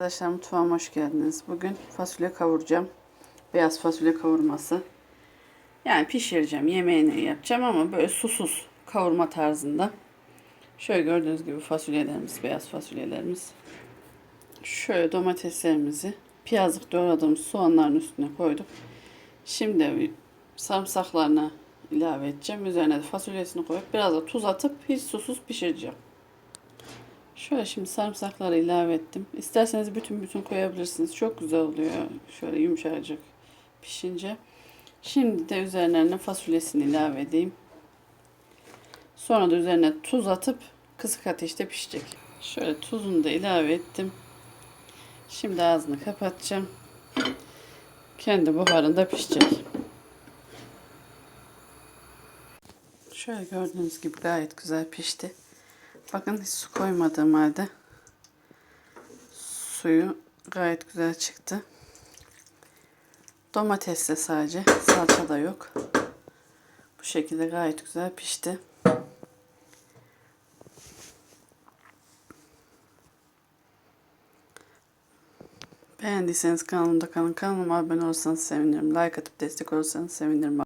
Arkadaşlar mutfağıma hoş geldiniz. Bugün fasulye kavuracağım. Beyaz fasulye kavurması. Yani pişireceğim, yemeğini yapacağım ama böyle susuz kavurma tarzında. Şöyle gördüğünüz gibi fasulyelerimiz, beyaz fasulyelerimiz. Şöyle domateslerimizi, piyazlık doğradığımız soğanların üstüne koyduk. Şimdi sarımsaklarını ilave edeceğim. Üzerine de fasulyesini koyup biraz da tuz atıp hiç susuz pişireceğim. Şöyle şimdi sarımsakları ilave ettim. İsterseniz bütün bütün koyabilirsiniz. Çok güzel oluyor. Şöyle yumuşacık pişince. Şimdi de üzerlerine fasulyesini ilave edeyim. Sonra da üzerine tuz atıp kısık ateşte pişecek. Şöyle tuzunu da ilave ettim. Şimdi ağzını kapatacağım. Kendi buharında pişecek. Şöyle gördüğünüz gibi gayet güzel pişti. Bakın hiç su koymadığım halde suyu gayet güzel çıktı. Domates de sadece, salça da yok. Bu şekilde gayet güzel pişti. Beğendiyseniz kanalımda kalın. Kanalıma abone olursanız sevinirim. Like atıp destek olursanız sevinirim.